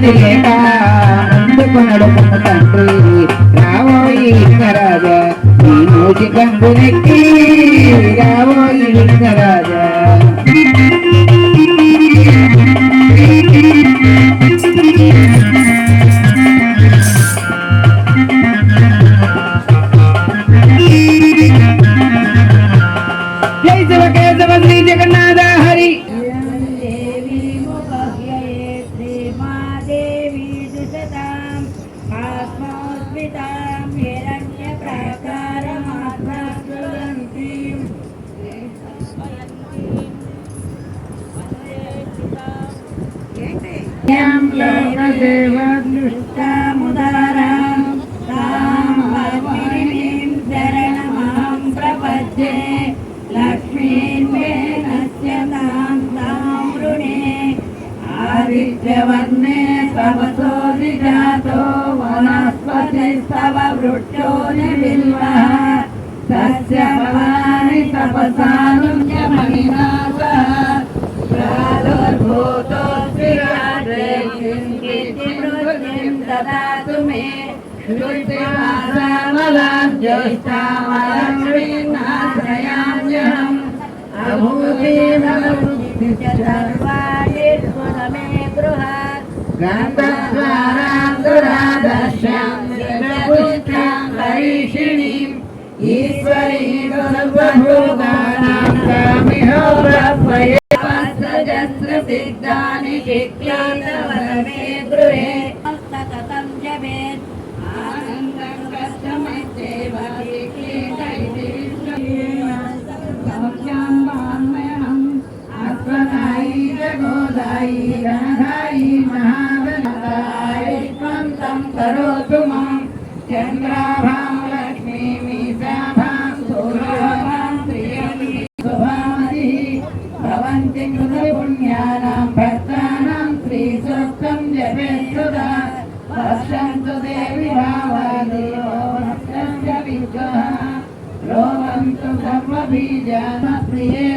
ఉన్నది లేక ముందుకు నడుపుము తండ్రి రావోయి లింగరాజా నీ నోటి కందు నెక్కి రావోయి वितां हिरण्यप्राकारमात्मास्वदन्तीं लोकदेवदृष्टामुदारां तां भगिनीं शरणमां प्रपद्ये। लक्ष्मीन्वेनस्य तां वनस्पतिस्तव वृक्षो निबिल्वः तस्य फलानि तपसानुज्ञमणिना सह प्रादुर्भूतोऽस्मि रात्रे किञ्चित् ददातु मे श्रुतिमासामलां ज्येष्ठामलक्ष्मीनाश्रयाम्यहम् अभूतिमवृत्ति च सर्वाणि स्फुरमे गृहात् गन्धद्वारां सर्वभोगानां कामिहो ब्रह्मये सहस्रजस्रसिद्धानि शिक्षान्तवरमे गृहे सततं जपेत् आनन्दं कष्टमस्येव सौख्यां वाङ्मयम् अश्वदायी जगोदायी गणधायी महागणदायी त्वं तं करोतु मां चन्द्राभां भवन्ति कृतपुण्यानां भक्तानां श्रीसूक्तं जपेत्सुधा पश्यन्तु देवि भावादेवो भक्तस्य विग्रहः रोहन्तु सर्वबीजान प्रिये